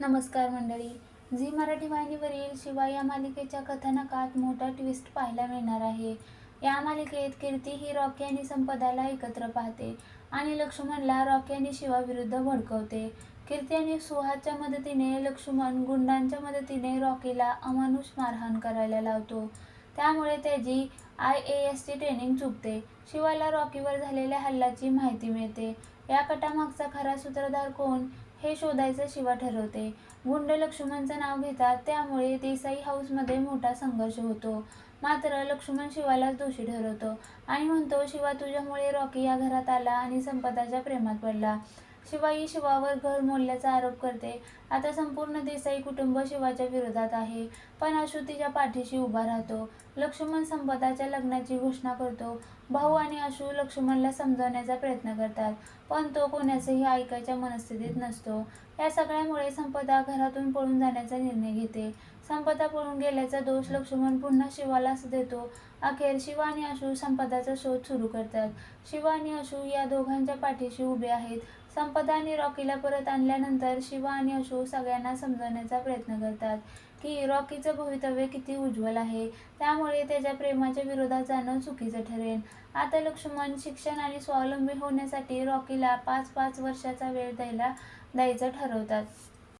नमस्कार मंडळी. झी मराठी वाहिनीवरील शिवाय या मालिकेच्या कथानकात मोठा ट्विस्ट पाहायला मिळणार आहे. या मालिकेत कीर्ती ही रॉकी आणि संपदाला एकत्र पाहते आणि लक्ष्मणला रॉकी आणि शिवाविरुद्ध भडकवते. कीर्ती आणि सुहाच्या मदतीने लक्ष्मण गुंडांच्या मदतीने रॉकीला अमानुष मारहाण करायला लावतो. त्यामुळे त्याची आय ए एसची ट्रेनिंग चुकते शिवाला रॉकीवर झालेल्या हल्ल्याची माहिती मिळते. या कटामागचा खरा सूत्रधार कोण हे शोधायचं शिवा ठरवते. गुंड लक्ष्मणचं नाव घेतात त्यामुळे देसाई हाऊसमध्ये मोठा संघर्ष होतो. मात्र लक्ष्मण शिवालाच दोषी ठरवतो आणि म्हणतो शिवा तुझ्यामुळे रॉकी या घरात आला आणि संपदाच्या प्रेमात पडला. शिवाई शिवावर घर मोडल्याचा आरोप करते. आता संपूर्ण देसाई कुटुंब शिवाच्या विरोधात आहे. पण आशू तिच्या पाठीशी उभा राहतो. लक्ष्मण संपदाच्या लग्नाची घोषणा करतो. भाऊ आणि आशू लक्ष्मणला समजावण्याचा प्रयत्न करतात. पण तो कोणाचंही ऐकायच्या मनस्थितीत नसतो. या सगळ्यामुळे संपदा घरातून पळून जाण्याचा निर्णय घेते. संपदा पळून गेल्याचा दोष लक्ष्मण पुन्हा शिवालाच देतो. अखेर शिवा आणि आशू संपदाचा शोध सुरू करतात. शिवा आणि आशू या दोघांच्या पाठीशी उभे आहेत. संप संपदा आणि रॉकीला परत आणल्यानंतर शिवा आणि अशू सगळ्यांना समजवण्याचा प्रयत्न करतात की रॉकीचं भवितव्य किती उज्ज्वल आहे. त्यामुळे त्याच्या प्रेमाच्या विरोधात जाणं चुकीचं ठरेल. आता लक्ष्मण शिक्षण आणि स्वावलंबी होण्यासाठी रॉकीला पाच पाच वर्षाचा वेळ द्यायला द्यायचं ठरवतात.